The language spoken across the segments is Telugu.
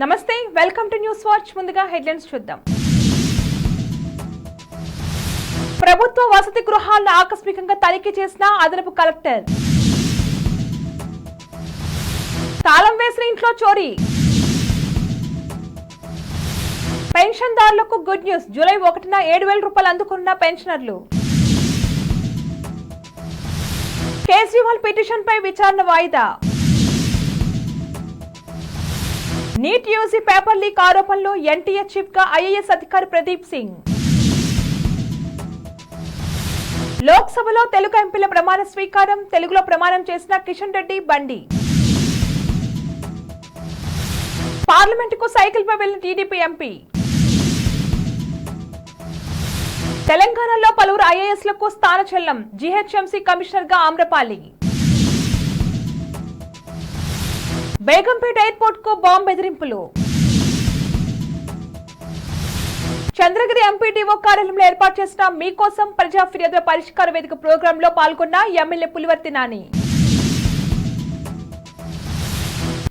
నమస్తే వెల్కమ్ టు న్యూస్ వాచ్. ముందుగా హెడ్లైన్స్ చూద్దాం. ప్రభుత్వ వసతి గృహాలను ఆకస్మికంగా తనిఖీ చేసిన అదనపు కలెక్టర్. తాళం వేసిన ఇంట్లో చోరీ. పెన్షన్దారులకు గుడ్ న్యూస్. జూలై ఒకటిన ఏడు వేల రూపాయలు అందుకున్న పెన్షనర్లు. కేజ్రీవాల్ పిటిషన్ పై విచారణ వాయిదా. నీట్ యూజీ పేపర్ లీక్ ఆరోపణలో ఎన్టీఏ చీఫ్గా ఐఏఎస్ అధికారి ప్రదీప్ సింగ్. లోక్సభలో తెలుగు ఎంపీల ప్రమాణ స్వీకారం తెలుగులో ప్రమాణం చేసిన కిషన్ రెడ్డి బండి. పార్లమెంటుకు సైకిల్ పై వెళ్ళిన టీడీపీ ఎంపీ. తెలంగాణలో పలువురు ఐఏఎస్లకు స్థానచలనం జీహెచ్ఎంసీ కమిషనర్గా ఆమ్రపాలి. బేగంపేట ఎయిర్పోర్ట్కు బాంబు బెదిరింపులు. చంద్రగిరి ఎంపీడీఓ కార్యాలయంలో ఏర్పాటు చేసిన మీకోసం ప్రజా ఫిర్యాదుల పరిష్కార వేదిక ప్రోగ్రామ్లో పాల్గొన్న ఎమ్మెల్యే పులివర్తి నాని.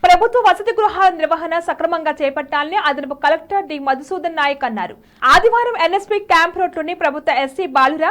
ప్రభుత్వ వసతి గృహాల నిర్వహణ సక్రమంగా చేపట్టాలని అదనపు కలెక్టర్ డి మధుసూదన్ నాయక్ అన్నారు. ఆదివారం ఎన్ఎస్పీ క్యాంప్ రోడ్లోని ప్రభుత్వ ఎస్సీ బాలుర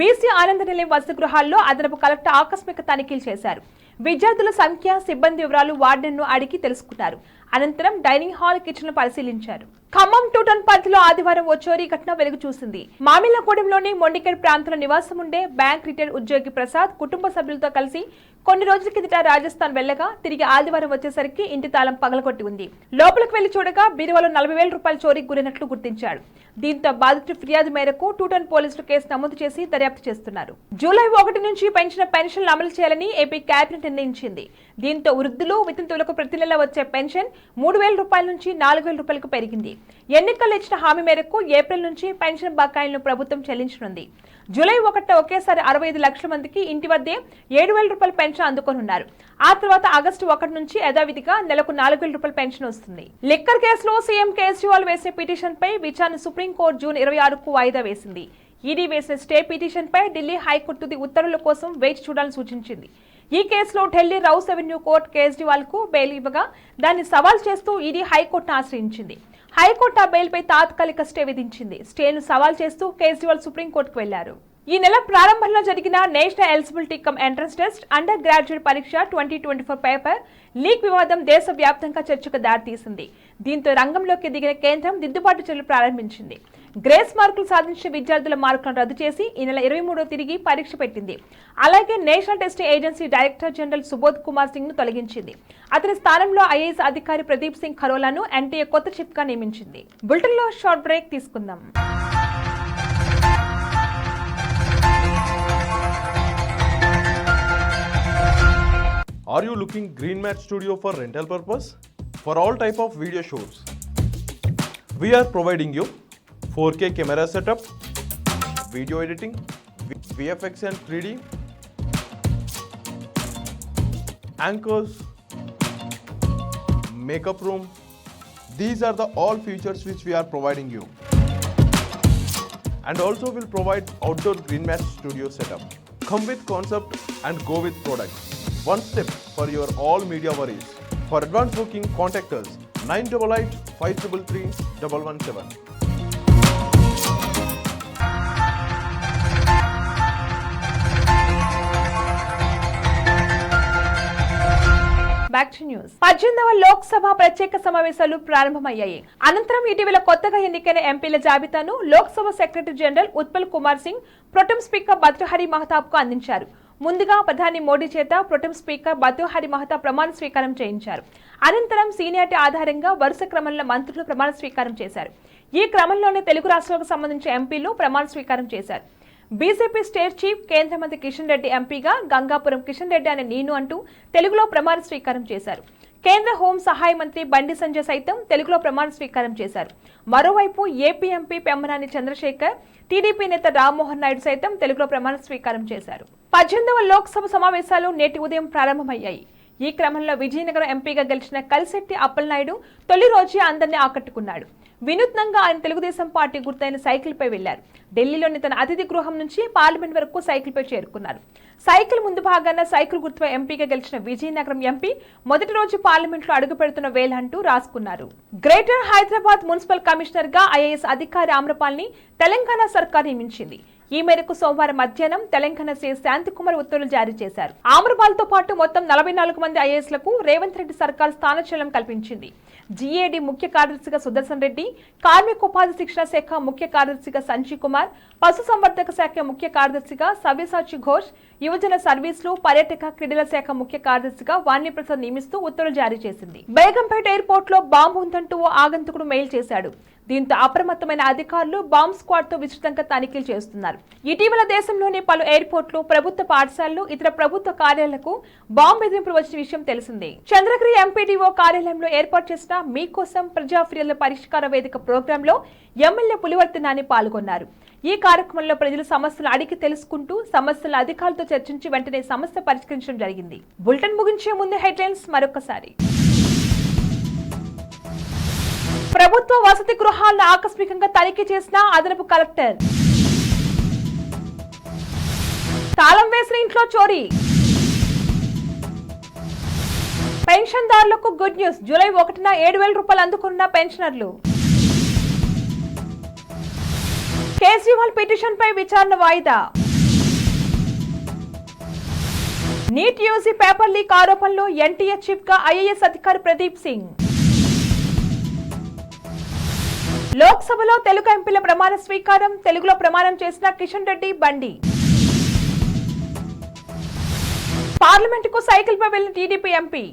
బీసీ ఆనంద నిలయం వసతి గృహాల్లో అదనపు కలెక్టర్ ఆకస్మిక తనిఖీలు చేశారు. విద్యార్థుల సంఖ్య సిబ్బంది వివరాలు వార్డెన్ను అడిగి తెలుసుకున్నారు. అనంతరం డైనింగ్ హాల్ కిచెన్ పరిశీలించారు. ఖమ్మం టూటన్ పరిధిలో ఆదివారం ఓ ఘటన వెలుగు చూసింది. మామిళ్ళగూడెంలోని మొండికేడ్ ప్రాంతంలో నివాసం ఉండే బ్యాంక్ రిటైర్డ్ ఉద్యోగి ప్రసాద్ కుటుంబ సభ్యులతో కలిసి కొన్ని రోజుల కిందట రాజస్థాన్ వెళ్ళగా తిరిగి ఆదివారం వచ్చేసరికి ఇంటి తాళం పగలగొట్టి ఉంది. లోపలికి వెళ్ళి చూడగా బీరువాలో నలభై వేల రూపాయల చోరీకి గురైనట్లు గుర్తించాడు. దీంతో బాధితుడు ఫిర్యాదు మేరకు టూటన్ పోలీసులు కేసు నమోదు చేసి దర్యాప్తు చేస్తున్నారు. జూలై ఒకటి నుంచి పెంచిన పెన్షన్లు అమలు చేయాలని ఏపీ కేబినెట్ నిర్ణయించింది. దీంతో వృద్ధులు వితంతువులకు ప్రతి నెల వచ్చే పెన్షన్ మూడు వేల రూపాయల నుంచి నాలుగు వేల రూపాయలకు పెరిగింది. ఎన్నికల్లో ఇచ్చిన హామీ మేరకు ఏప్రిల్ నుంచి పెన్షన్ బకాయిలను ప్రభుత్వం చెల్లించనుంది. జూలై ఒకట ఒకేసారి అరవై ఐదు లక్షల మందికి ఇంటి వద్దే ఏడు వేల రూపాయల పెన్షన్ అందుకోనున్నారు. ఆ తర్వాత ఆగస్టు ఒకటి నుంచి యథావిధిగా నెలకు నాలుగు వేల రూపాయల పెన్షన్ వస్తుంది. లిక్కర్ కేసులో సీఎం కేజ్రీవాల్ వేసిన పిటిషన్ పై విచారణ సుప్రీంకోర్టు జూన్ ఇరవై ఆరుకు వాయిదా వేసింది. ఈడీ వేసిన స్టే పిటిషన్ పై ఢిల్లీ హైకోర్టు తుది ఉత్తర్వుల కోసం వేచి చూడాలని సూచించింది. ఈ కేసులో ఢిల్లీ రౌస్ అవెన్యూ కోర్టు కేజ్రీవాల్కు బెయిల్ ఇవ్వగా దాన్ని సవాల్ చేస్తూ ఈడీ హైకోర్టును ఆశ్రయించింది. హైకోర్టు ఆ బెయిల్పై తాత్కాలిక స్టే విధించింది. స్టేను సవాల్ చేస్తూ కేజ్రీవాల్ సుప్రీంకోర్టుకు వెళ్ళారు. ఈ నెల ప్రారంభంలో జరిగిన national eligibility cum entrance test undergraduate పరీక్ష twenty twenty four paper leak వివాదం దేశవ్యాప్తంగా చర్చకు దారితీసింది. దీంతో రంగంలోకి దిగిన కేంద్రం దిద్దుబాటు చర్యలు ప్రారంభించింది. గ్రేస్ మార్కులు సాధించిన విద్యార్థుల మార్కులను రద్దు చేసి ఈ నెల ఇరవై మూడో తిరిగి పరీక్ష పెట్టింది అలాగే national testing agency director general Subodh Kumar సింగ్ను తొలగించింది అతని స్థానంలో ఐఏఎస్ అధికారి ప్రదీప్ సింగ్ ఖరోలాను ఎన్టీఏ కొత్త చీఫ్గా నియమించింది బులెటిన్లో షార్ట్ బ్రేక్ తీసుకుందాం Are you looking Green Mat Studio for rental purpose? For all type of video shoots. We are providing you 4K camera setup, video editing, VFX and 3D, anchors, makeup room. These are the all features which we are providing you. And also will provide outdoor Green Mat Studio setup. Come with concept and go with product. One step for your all media worries. For advance booking, contact us 988 533 117. Back to news. పద్దెనిమిదవ లోక్సభ ప్రత్యేక సమావేశాలు ప్రారంభమయ్యాయి. అనంతరం ఇటీవల కొత్తగా ఎన్నికైన ఎంపీల జాబితాను Lok Sabha secretary general Utpal Kumar Singh pro tem speaker Bhartruhari మహతాబ్కు అందించారు. ముందుగా ప్రధాని మోడీ చేత ప్రొటెం స్పీకర్ భద్రహరి మహతాబ్ ప్రమాణ స్వీకారం చేయించారు. అనంతరం సీనియారిటీ ఆధారంగా వరుస క్రమంలో మంత్రులు ప్రమాణ స్వీకారం చేశారు. ఈ క్రమంలోనే తెలుగు రాష్ట్రాలకు సంబంధించిన ఎంపీలు ప్రమాణ స్వీకారం చేశారు. బీజేపీ స్టేట్ చీఫ్ కేంద్ర మంత్రి కిషన్ రెడ్డి ఎంపీగా గంగాపురం కిషన్ రెడ్డి అనే నేను అంటూ తెలుగులో ప్రమాణ స్వీకారం చేశారు. కేంద్ర హోం సహాయ మంత్రి బండి సంజయ్ సైతం తెలుగులో ప్రమాణ స్వీకారం చేశారు. మరోవైపు ఏపీ ఎంపీ పెమ్మరాని చంద్రశేఖర్ టీడీపీ నేత రామ్మోహన్ నాయుడు సైతం తెలుగులో ప్రమాణ స్వీకారం చేశారు. పద్దెనిమిదవ లోక్సభ సమావేశాలు నేటి ఉదయం ప్రారంభమయ్యాయి. ఈ క్రమంలో విజయనగరం ఎంపీగా గెలిచిన కలిశెట్టి అప్పలనాయుడు తొలి రోజే అందరినీ ఆకట్టుకున్నాడు. వినూత్నంగా ఆయన తెలుగుదేశం పార్టీ గుర్తైన సైకిల్పై వెళ్ళారు ఢిల్లీలోని తన అతిథి గృహం నుంచి పార్లమెంట్ వరకు సైకిల్పై చేరుకున్నారు. సైకిల్ ముందు భాగాన సైకిల్ గుర్తుపై ఎంపీగా గెలిచిన విజయనగరం ఎంపీ మొదటి రోజు పార్లమెంట్లో అడుగు పెడుతున్న వేలంటూ రాసుకున్నారు. గ్రేటర్ హైదరాబాద్ మున్సిపల్ కమిషనర్గా ఐఏఎస్ అధికారి ఆమ్రపాల్ని తెలంగాణ సర్కార్ నియమించింది. ఈ మేరకు సోమవారం మధ్యాహ్నం తెలంగాణ సీఎస్ శాంతికుమార్ ఉత్తర్వులు జారీ చేశారు. ఆమ్రపాల్తో పాటు మొత్తం నలభై నాలుగు మంది ఐఏఎస్లకు రేవంత్ రెడ్డి సర్కార్ స్థానచలనం కల్పించింది. జీఏడీ ముఖ్య కార్యదర్శిగా సుదర్శన్ రెడ్డి కార్మిక ఉపాధి శిక్షణ శాఖ ముఖ్య కార్యదర్శిగా సంజయ్ కుమార్ పశు సంవర్ధక శాఖ ముఖ్య కార్యదర్శిగా సవ్యసాచి ఘోష్ యువజన సర్వీసులు పర్యాటక క్రీడల శాఖ ముఖ్య కార్యదర్శిగా వాణిప్రసాద్ నియమిస్తూ ఉత్తర్వులు జారీ చేసింది. బేగంపేట ఎయిర్పోర్ట్లో బాంబు ఉందంటూ ఓ ఆగంతకుడు మెయిల్ చేశాడు. దీంతో అప్రమత్తమైన అధికారులు బాంబ్ స్క్వాడ్తో విస్తృతంగా తనిఖీలు చేస్తున్నారు. ఇటీవల దేశంలోని పలు ఎయిర్పోర్ట్లు ప్రభుత్వ పాఠశాలలు ఇతర ప్రభుత్వ కార్యాలయాలకు బాంబు బెదిరింపులు వచ్చిన విషయం తెలిసిందే. చంద్రగిరి ఎంపీడీఓ కార్యాలయంలో ఏర్పాటు చేసిన మీకోసం ప్రజా ఫిర్యాదుల పరిష్కార వేదిక ప్రోగ్రాంలో ఎమ్మెల్యే పులివర్తి నాని పాల్గొన్నారు. ఈ కార్యక్రమంలో ప్రజలు సమస్యలు అడిగి తెలుసుకుంటూ సమస్యల అధికారులతో చర్చించి వెంటనే సమస్య పరిష్కరించడం జరిగింది. బులెటిన్ ముగించే ముందు హెడ్లైన్స్ మరొకసారి. ప్రభుత్వ వసతి గృహాలను ఆకస్మికంగా తనిఖీ చేసిన అదనపు కలెక్టర్. తాళం వేసిన ఇంట్లో చోరీ. పెన్షన్దారులకు గుడ్ న్యూస్. జూలై ఒకటిన ఏడు వేల రూపాయలు అందుకున్న పెన్షనర్లు. కేజ్రీవాల్ పిటిషన్ పై విచారణ వాయిదా. నీట్ యూజీ పేపర్ లీక్ ఆరోపణలు ఎన్టీఏ చీఫ్గా ఐఏఎస్ అధికారి ప్రదీప్ సింగ్. లోక్సభలో తెలుగు ఎంపీల ప్రమాణ స్వీకారం తెలుగులో ప్రమాణం చేసిన కిషన్ రెడ్డి బండి. పార్లమెంటుకు సైకిల్పై వెళ్ళిన టీడీపీ ఎంపీ.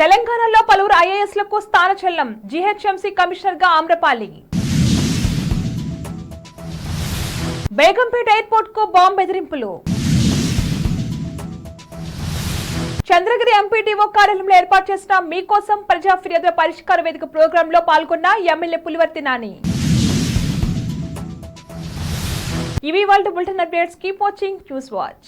తెలంగాణలో పలువురు ఐఏఎస్లకు స్థానచలనం జీహెచ్ఎంసీ కమిషనర్గా ఆమ్రపాలి. బేగంపేట ఎయిర్పోర్ట్కు బాంబు బెదిరింపులు చంద్రగిరి ఎంపీటీఓ కార్యాలయంలో ఏర్పాటు చేసిన మీకోసం ప్రజా ఫిర్యాదుల పరిష్కార వేదిక ప్రోగ్రామ్లో పాల్గొన్న ఎమ్మెల్యే పులివర్తి నాని. ఇవి వాళ్ళ bulletin updates. Keep watching. News watch.